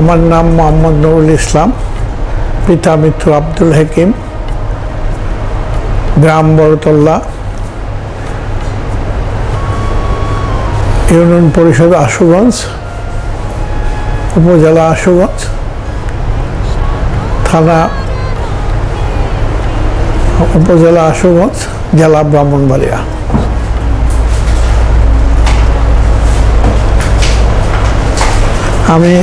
আমার নাম মোহাম্মদ নুরুল ইসলাম, পিতা মিত্র আব্দুল হাকিম, গ্রাম বড়তল্লা ইউনিয়ন পরিষদ আশুগঞ্জ, উপজেলা আশুগঞ্জ, থানা উপজেলা আশুগঞ্জ, জেলা ব্রাহ্মণবাড়িয়া। আমি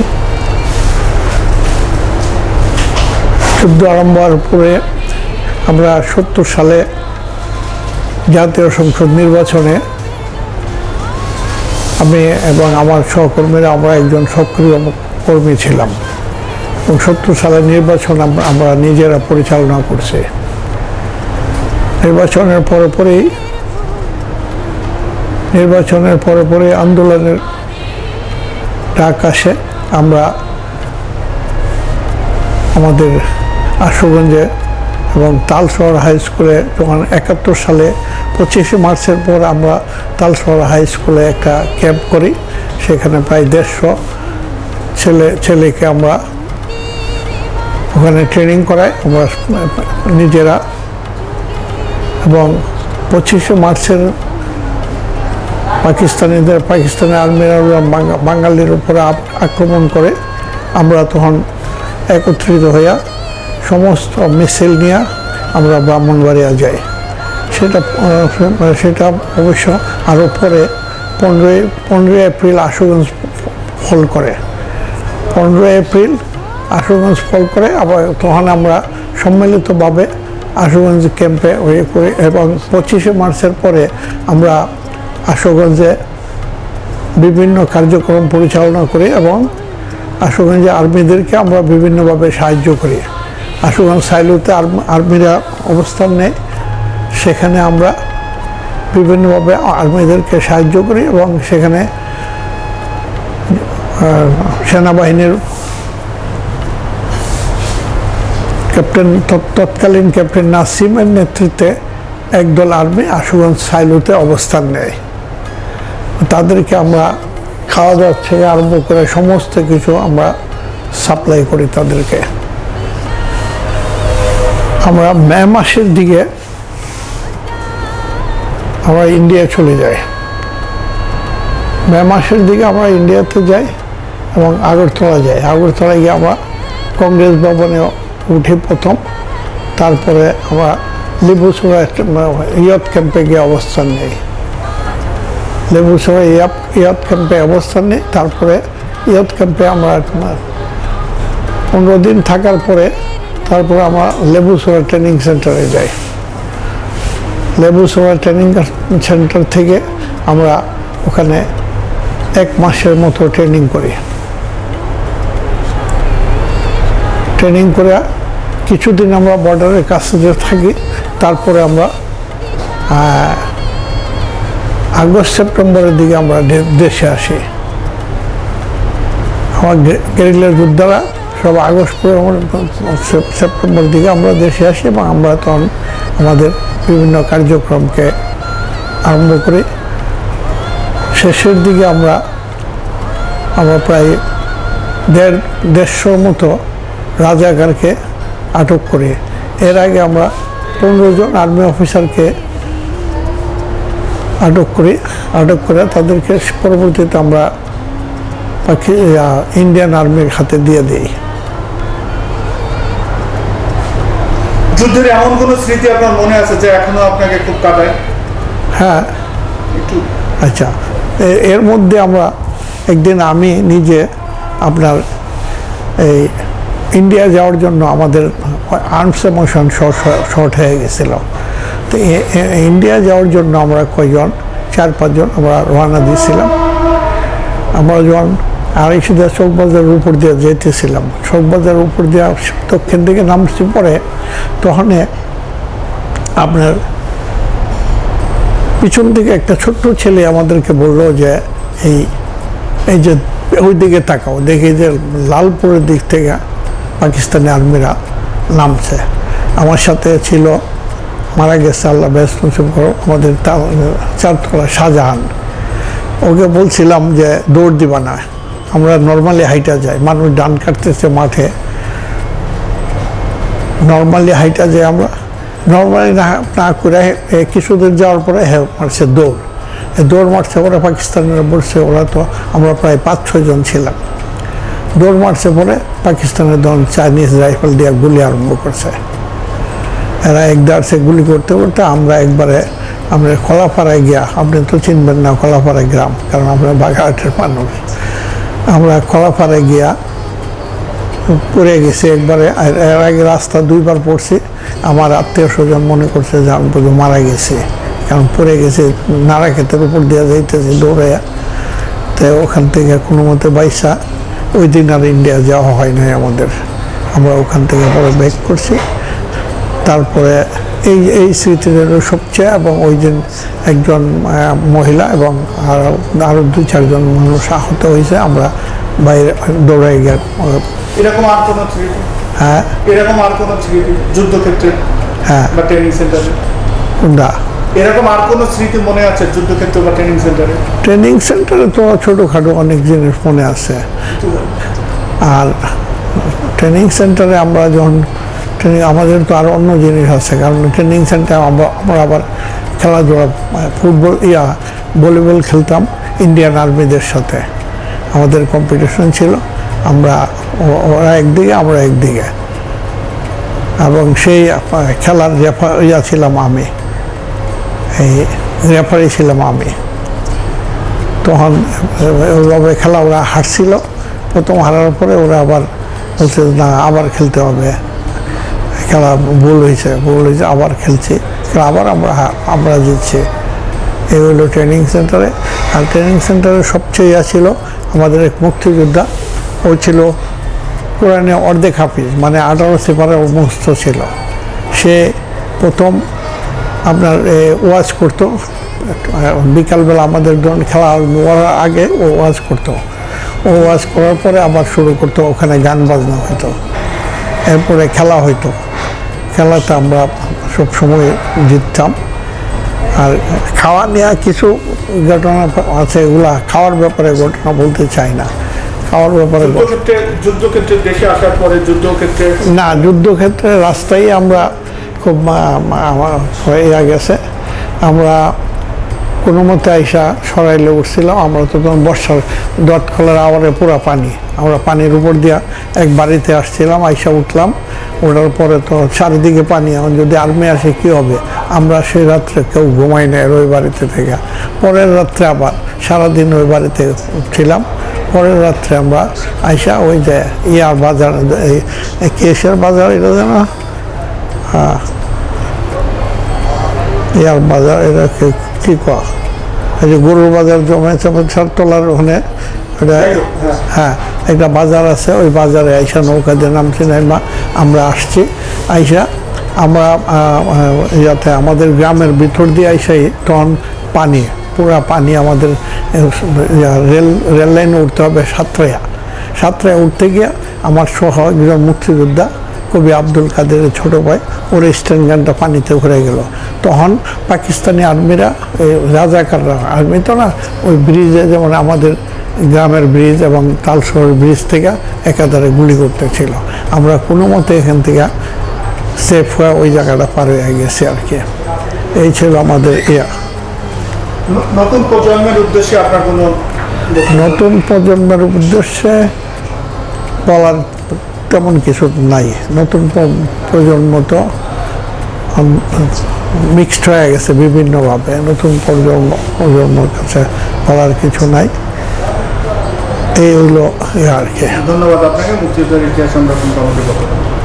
যুদ্ধ আরম্ভ হওয়ার পরে আমরা সত্তর সালে জাতীয় সংসদ নির্বাচনে আমি এবং আমার সহকর্মীরা আমরা একজন সক্রিয় কর্মী ছিলাম। এবং সত্তর সালের নির্বাচন আমরা- নিজেরা পরিচালনা করছি। নির্বাচনের পরে পরেই, নির্বাচনের পরে পরে আন্দোলনের ডাক আসে। আমরা আমাদের আশুগঞ্জে এবং তালশহর হাই স্কুলে যখন একাত্তর সালে পঁচিশে মার্চের পর আমরা তালশহর হাই স্কুলে একটা ক্যাম্প করি, সেখানে প্রায় দেড়শো ছেলে, ছেলেকে আমরা ওখানে ট্রেনিং করাই, আমরা নিজেরা। এবং পঁচিশে মার্চের পাকিস্তানিদের, পাকিস্তানি আর্মিরা বাঙা- বাঙালির উপরে আক্রমণ করে, আমরা তখন একত্রিত হইয়া সমস্ত মিছিল নিয়ে আমরা ব্রাহ্মণবাড়িয়া যাই। সেটা সেটা অবশ্য আরও পরে পনেরোই পনেরোই এপ্রিল আশুগঞ্জ ফল করে। পনেরোই এপ্রিল আশুগঞ্জ ফল করে, আবার তখন আমরা সম্মিলিতভাবে আশুগঞ্জ ক্যাম্পে হয়ে করি, এবং পঁচিশে মার্চের পরে আমরা আশুগঞ্জে বিভিন্ন কার্যক্রম পরিচালনা করি এবং আশুগঞ্জে আর্মিদেরকে আমরা বিভিন্নভাবে সাহায্য করি। আশুগঞ্জ সাইলুতে আর্ম- আর্মিরা অবস্থান নেয়। সেখানে আমরা বিভিন্নভাবে আর্মিদেরকে সাহায্য করি এবং সেখানে সেনাবাহিনীর ক্যাপ্টেন তৎকালীন ক্যাপ্টেন নাসিমের নেতৃত্বে একদল আর্মি আশুগঞ্জ সাইলুতে অবস্থান নেয়। তাদেরকে আমরা খাওয়া দাওয়া থেকে আরম্ভ করে সমস্ত কিছু আমরা সাপ্লাই করি তাদেরকে। আমরা মে মাসের দিকে আমরা ইন্ডিয়া চলে যাই। মে মাসের দিকে আমরা ইন্ডিয়াতে যাই এবং আগরতলা যাই। আগরতলায় গিয়ে আমরা কংগ্রেস ভবনে উঠি প্রথম। তারপরে আমরা লেবুসুরা ইয়ত ক্যাম্পে গিয়ে অবস্থান নেই। লেবুসুরা ইয়াত ইয়াত ক্যাম্পে অবস্থান নেই। তারপরে ইয়ত ক্যাম্পে আমরা পনেরো দিন থাকার পরে তারপরে আমরা লেবুসুরা ট্রেনিং সেন্টারে যাই। লেবুসুরা ট্রেনিং সেন্টার থেকে আমরা ওখানে এক মাসের মতো ট্রেনিং করি। ট্রেনিং করে কিছুদিন আমরা বর্ডারের কাছে যে থাকি, তারপরে আমরা আগস্ট সেপ্টেম্বরের দিকে আমরা দেশে আসি। আমার গেরিলার যোদ্ধারা সব আগস্ট সেপ্টেম্বর দিকে আমরা দেশে আসি এবং আমরা তখন আমাদের বিভিন্ন কার্যক্রমকে আরম্ভ করি। শেষের দিকে আমরা আমরা প্রায় দেড় দেড়শোর মতো রাজাকারকে আটক করি। এর আগে আমরা পনেরো জন আর্মি অফিসারকে আটক করি, আটক করে তাদেরকে পরবর্তীতে আমরা ইন্ডিয়ান আর্মির হাতে দিয়ে দিই। যুদ্ধের এমন কোন স্মৃতি আপনার মনে আছে যে এখনও আপনাকে খুব কাটায়? হ্যাঁ। আচ্ছা। এর মধ্যে আমরা একদিন আমি নিজে আপনার এই ইন্ডিয়া যাওয়ার জন্য আমাদের আর্মস মোশন শর্ট হয়ে গেছিল। তো ইন্ডিয়া যাওয়ার জন্য আমরা কয়জন? চার পাঁচজন আমরা রওনা দিয়েছিলাম। আমরা যখন আড়াইশিদা চৌকবাজারের উপর দিয়ে যেতেছিলাম। চৌকবাজারের উপর দিয়ে দক্ষিণ দিকে নামছি পরে তখন আপনার পিছন থেকে একটা ছোট্ট ছেলে আমাদেরকে বলল যে, এই এই যে ওই দিকে তাকাও, দেখি যে লালপুরের দিক থেকে পাকিস্তানি আর্মিরা নামছে। আমার সাথে ছিল, মারা গেছে, আল্লাহ ব্যস্ত আমাদের চারতলা শাহজাহান। ওকে বলছিলাম যে, দৌড় দিবা না। আমরা নর্মালি হাইটা যাই। মানুষ ডান কাটতেছে মাঠে। নর্মালি হাইটা যাই আমরা। নর্মালি না করে এ, কিছুদিন যাওয়ার পরে হ্যাঁ মারছে দৌড়। দৌড় মারছে ওরা পাকিস্তানিরা বলছে ওরা তো আমরা প্রায় পাঁচ ছয় জন ছিলাম। দৌড় মারছে পরে পাকিস্তানের দল চাইনিজ রাইফেল দিয়ে গুলি আরম্ভ করছে। এরা একদার সে গুলি করতে করতে আমরা একবারে আমরা কলাপাড়ায় গিয়া আপনি তো চিনবেন না কলাপাড়ায় গ্রাম কারণ আমরা বাঘাহাটের মানুষ। আমরা কলাপাড়ায় গিয়া পড়ে গেছি একবারে এর আগে রাস্তা দুইবার পড়ছি। আমার আত্মীয় স্বজন মনে করছে যে আমি বোধহয় মারা গেছি, কারণ পড়ে গেছে নাড়া ক্ষেতের উপর দিয়ে যাইতেছি দৌড়াইয়া। তো ওখান থেকে কোনো মতে বাইসা ওই দিন আর ইন্ডিয়া যাওয়া হয় নাই আমাদের। আমরা ওখান থেকে পরে ব্যাক করছি। তারপরে এই এই স্মৃতির সবচেয়ে এবং ওই দিন একজন মহিলা এবং আরও আরও দু চারজন মানুষ আহত হয়েছে আমরা বাইরে দৌড়াই আহ, এরকম আর কোনো হ্যাঁ। এরকম আর কোনো যুদ্ধক্ষেত্রে হ্যাঁ। বা ট্রেনিং সেন্টারে কোনটা এরকম আর কোনো স্মৃতি মনে আছে যুদ্ধক্ষেত্র বা ট্রেনিং সেন্টারে ট্রেনিং সেন্টারে তো ছোটোখাটো অনেক জিনিস মনে আছে। আর ট্রেনিং সেন্টারে আমরা যখন ট্রেনিং, আমাদের তো আরও অন্য জিনিস আছে, কারণ ট্রেনিং সেন্টারে আমরা আবার খেলাধুলা ফুটবল ইয়া ভলিবল খেলতাম ইন্ডিয়ান আর্মিদের সাথে। আমাদের কম্পিটিশন ছিল, আমরা ওরা একদিকে, আমরা একদিকে। এবং সেই খেলার রেফার ইয়া ছিলাম আমি। এই রেফারি ছিলাম আমি। তখন ওইভাবে খেলা ওরা হারছিল, প্রথম হারার পরে ওরা আবার বলছে, না, আবার খেলতে হবে। খেলা ভুল হয়েছে ভুল হয়েছে, আবার খেলছি, খেলা আবার আমরা আমরা জিতছি। এই হলো ট্রেনিং সেন্টারে আর ট্রেনিং সেন্টারে সবচেয়ে ইয়া ছিল আমাদের এক মুক্তিযোদ্ধা। ও ছিল কোরআনে অর্ধেক হাফিজ মানে আঠারো সেপারে মুস্ত ছিল। সে প্রথম আপনার ওয়াজ করতো। বিকালবেলা আমাদের যখন খেলা হওয়ার আগে ও ওয়াজ করতো। ও ওয়াজ করার পরে আবার শুরু করতো, ওখানে গান বাজনা হতো। এরপরে খেলা হইতো। খেলাতে আমরা সব সময় জিততাম। আর খাওয়া নেওয়া কিছু ঘটনা আছে এগুলা খাওয়ার ব্যাপারে ঘটনা বলতে চাই না। খাওয়ার ব্যাপারে যুদ্ধক্ষেত্রে দেশে আসার পরে যুদ্ধক্ষেত্রে? না যুদ্ধক্ষেত্রে রাস্তায় আমরা খুব হয়ে গেছে। আমরা কোনো মতে আইসা সরাইলে উঠছিলাম আমরা তো তখন বর্ষার দট খোলার আওয়ারে পুরা পানি আমরা পানির উপর দিয়া এক বাড়িতে আসছিলাম আইসা উঠলাম। ওঠার পরে তো চারিদিকে পানি, এখন যদি আর্মি আসে কি হবে? আমরা সেই রাত্রে কেউ ঘুমাই নাই ওই বাড়িতে থেকে। পরের রাত্রে আবার, সারাদিন ওই বাড়িতে ছিলাম। পরের রাত্রে আমরা আইসা ওই যে ইয়ার বাজার কেশের বাজার, এটা যেন হ্যাঁ। ইয়ার বাজার, এটা কি- কয়? এই যে গরুর বাজার জমে জমেছে তলার ওখানে হ্যাঁ। একটা বাজার আছে ওই বাজারে আইসা নৌকা দিয়ে নামছি আমরা আসছি আইসা আমরা আহ, আমাদের গ্রামের ভিতর দিয়ে আইসাই তখন পানি পুরা পানি আমাদের রেল রেল লাইনে উঠতে হবে সাতরায়া সাতরায় উঠতে গিয়ে আমার সহ একজন মুক্তিযোদ্ধা কবি আব্দুল কাদেরের ছোট ভাই ওর স্ট্যান্ড গানটা পানিতে ঘুরে গেল। তখন পাকিস্তানি আর্মিরা রাজাকাররা আর্মি তো না ওই ব্রিজে যেমন আমাদের গ্রামের ব্রিজ এবং তালশহর ব্রিজ থেকে একাধারে গুলি করতেছিল আমরা কোনো মতে এখান থেকে সেফ হয়ে ওই জায়গাটা পার হয়ে গেছি আর কি। এই ছিল আমাদের ইয়া। নতুন প্রজন্মের উদ্দেশ্যে আপনার কোনো নতুন প্রজন্মের উদ্দেশ্যে বলার তেমন কিছু নাই। নতুন প্রজন্ম তো মিক্সড হয়ে গেছে বিভিন্নভাবে। নতুন প্রজন্ম প্রজন্মের কাছে বলার কিছু নাই। এই হলো আর কি ধন্যবাদ আপনাকে মুক্তিযুদ্ধের ইতিহাস সংরক্ষণ কমিটির।